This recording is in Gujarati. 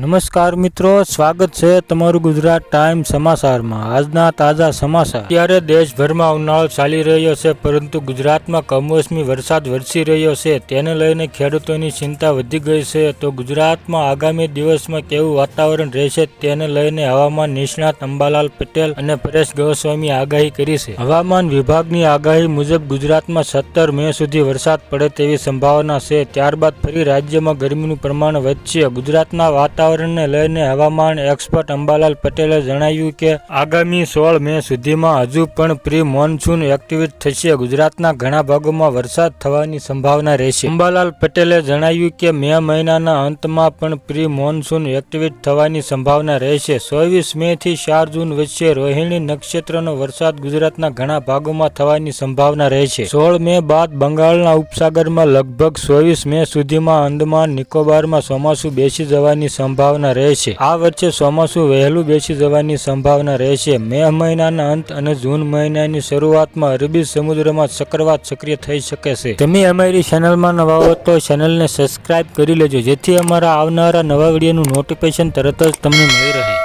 નમસ્કાર મિત્રો, સ્વાગત છે તમારું ગુજરાત ટાઈમ સમાચારમાં. આજના તાજા સમાચાર. અત્યારે દેશભરમાં ઉનાળો ચાલી રહ્યો છે, પરંતુ ગુજરાતમાં કમોસમી વરસાદ વરસી રહ્યો છે. તેને લઈને ખેડૂતોની ચિંતા વધી ગઈ છે. તો ગુજરાતમાં આગામી દિવસમાં કેવું વાતાવરણ રહેશે તેને લઈને હવામાન નિષ્ણાત અંબાલાલ પટેલ અને પરેશ ગોસ્વામી આગાહી કરી છે. હવામાન વિભાગની આગાહી મુજબ ગુજરાતમાં સત્તર મે સુધી વરસાદ પડે તેવી સંભાવના છે. ત્યારબાદ ફરી રાજ્યમાં ગરમીનું પ્રમાણ વધશે. ગુજરાતના વાતાવરણને લઈને હવામાન એક્સપર્ટ અંબાલાલ પટેલે જણાવ્યું કે, આગામી સોળ મે સુધીમાં હજુ પણ પ્રી મોન્સૂન એક્ટિવેટ થશે. ગુજરાતના ઘણા ભાગોમાં વરસાદ થવાની સંભાવના રહેશે. અંબાલાલ પટેલે જણાવ્યું કે, મે મહિનાના અંતમાં પણ પ્રી મોન્સૂન એક્ટિવેટ થવાની સંભાવના રહેશે. ચોવીસ મે થી ચાર જૂન વચ્ચે રોહિણી નક્ષત્રનો વરસાદ ગુજરાતના ઘણા ભાગોમાં થવાની સંભાવના રહેશે. સોળ મે બાદ બંગાળના ઉપસાગરમાં લગભગ ચોવીસ મે સુધીમાં અંદમાન નિકોબારમાં ચોમાસું બેસી જવાની સંભાવના રહેશે આ વચ્ચે ચોમાસું વહેલું બેસી જવાની સંભાવના રહેશે મે મહિનાના અંત અને જૂન મહિનાની શરૂઆતમાં અરબી સમુદ્રમાં ચક્રવાત સક્રિય થઈ શકે છે. તમે અમારી ચેનલમાં નવા હો તો ચેનલને સબસ્ક્રાઇબ કરી લેજો, જેથી અમારા આવનારા નવા વિડીયોનું નોટિફિકેશન તરત જ તમને મળી રહે.